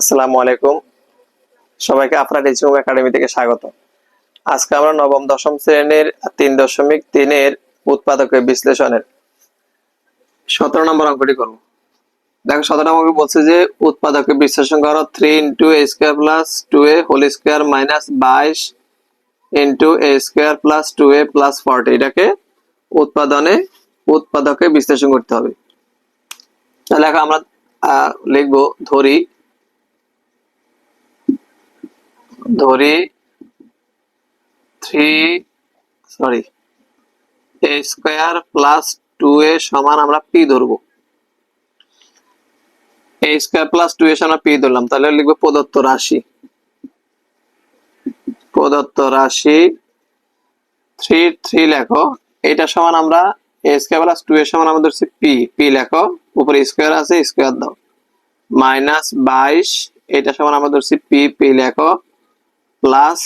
আসসালামু আলাইকুম। সবাইকে আপনার রিচিং একাডেমি থেকে স্বাগত। আজকে আমরা নবম, দশম শ্রেণির তিন দশমিক তিনের উৎপাদকের বিশ্লেষণের সতেরো নম্বর অঙ্কটি করব। দেখো, সতেরো নম্বর বলছে যে উৎপাদকের বিশ্লেষণ করো three into a square plus two a whole square minus বাইশ into a square plus two a plus forty এটাকে উৎপাদনে, উৎপাদকে বিশ্লেষণ করতে হবে। তাহলে আমরা লিখব, ধরি ধরি three sorry a square plus two a সমান আমরা পি ধরবো। A square plus two a সমান পি ধরলাম, তাহলে লিখব প্রদত্ত রাশি। প্রদত্ত রাশি থ্রি থ্রি লেখো, এটা সমান আমরা এ স্কোয়ার প্লাস টু এর সমান আমরা ধরছি পি পি লেখো, উপরে স্কোয়ার আছে স্কোয়ার দাও। মাইনাস বাইশ, এটা সমান আমরা পি পি লেখো। প্লাস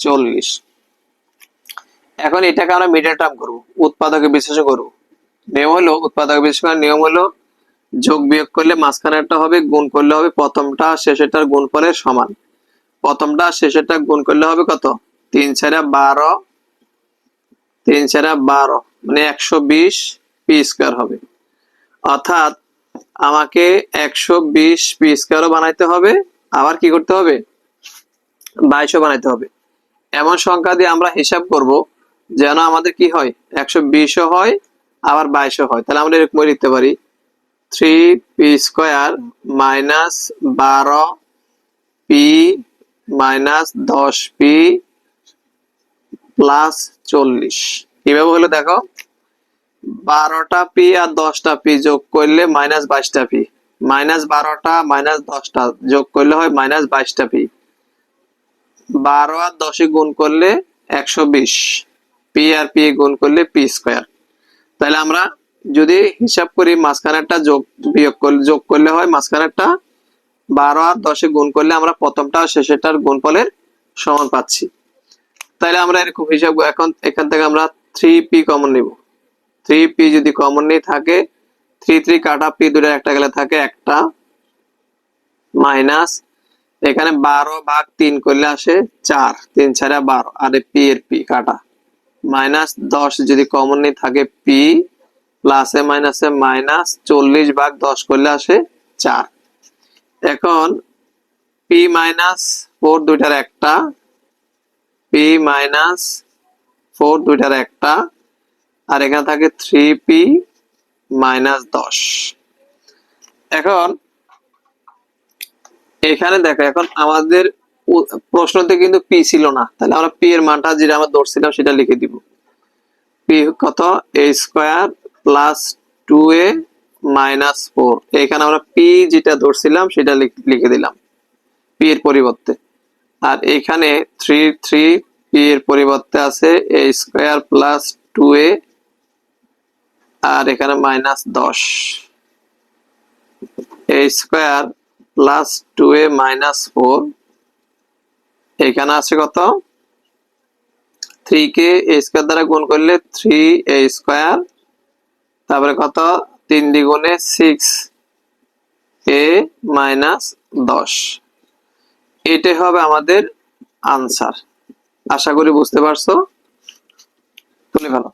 চল্লিশ। এখন এটাকে আমরা মিডল টার্ম করব, উৎপাদকে বিশ্লেষণ করব। নিয়ম হলো, উৎপাদক বিশ্লেষণের নিয়ম হলো, যোগ বিয়োগ করলে মাঝখানেরটা হবে, গুণ করলে হবে প্রথমটা, শেষেরটার গুণফলের সমান। প্রথমটা শেষেরটা গুণ করলে হবে কত? তিন চারা বারো, তিন চারা বারো মানে একশো বিশ পি স্কোয়ার হবে। অর্থাৎ আমাকে একশো বিশ পি স্কোয়ারও বানাইতে হবে, আবার কি করতে হবে? বাইশও বানাইতে হবে। এমন সংখ্যা দিয়ে আমরা হিসাব করব যেন আমাদের কি হয়? একশো বিশও হয়, আবার বাইশও হয়। তাহলে আমরা এরকম লিখতে পারি। থ্রি পি স্কোয়ার মাইনাস বারো পি মাইনাস দশ পি প্লাস চল্লিশ। কীভাবে হলো দেখো? বারোটা পি আর দশটা পি যোগ করলে মাইনাস বাইশটা পি। মাইনাস বারোটা, মাইনাস দশটা যোগ করলে হয় মাইনাস বাইশটা পি। বারো আর দশে গুণ করলে একশো বিশ। পি আর পি গুণ করলে পি স্কোয়ার তাহলে আমরা যদি হিসাব করি মাঝখানেরটা যোগ, বিয়োগ করলে যোগ করলে হয় মাঝখানেরটা, বারো আর দশে গুণ করলে আমরা প্রথমটা আর শেষেরটার গুণফলের সমান পাচ্ছি। তাহলে আমরা এরকম হিসাব, এখন, এখান থেকে আমরা থ্রি পি কমন নিব। থ্রি পি যদি কমন নিয়ে থাকে থ্রি থ্রি কাটা পি দুটো একটা গেলে থাকে একটা মাইনাস এখানে বারো ভাগ তিন করলে আসে চার, তিন ছাড়া বারো, আর পি এর পি কাটা। মাইনাস দশ যদি কমন নেই থাকে পি প্লাসে মাইনাসে মাইনাস চল্লিশ ভাগ দশ করলে আসে চার। এখন পি মাইনাস ফোর দুইটার একটা পি মাইনাস ফোর দুইটার একটা, আর এখানে থাকে থ্রি পি মাইনাস দশ। এখন এখানে দেখো, এখন আমাদের প্রশ্নতে কিন্তু পি ছিল না। তাহলে আমরা পি এর মানটা যেটা আমরা ধরছিলাম সেটা লিখে দিব। পি কত? A square plus two a minus four এখানে আমরা পি যেটা ধরছিলাম সেটা লিখে দিলাম। পি এর পরিবর্তে। আর এখানে থ্রি থ্রি পি এর পরিবর্তে আছে a square plus two a আর এখানে মাইনাস দশ। A square plus two a minus four এখানে আছে কত? থ্রি কে এ স্কোয়ার দ্বারা গুণ করলে থ্রি এ স্কোয়ার তারপরে কত? তিন দ্বিগুণে সিক্স এ মাইনাস দশ। এটাই হবে আমাদের আনসার আশা করি বুঝতে পারছ? তুলে ফেলো।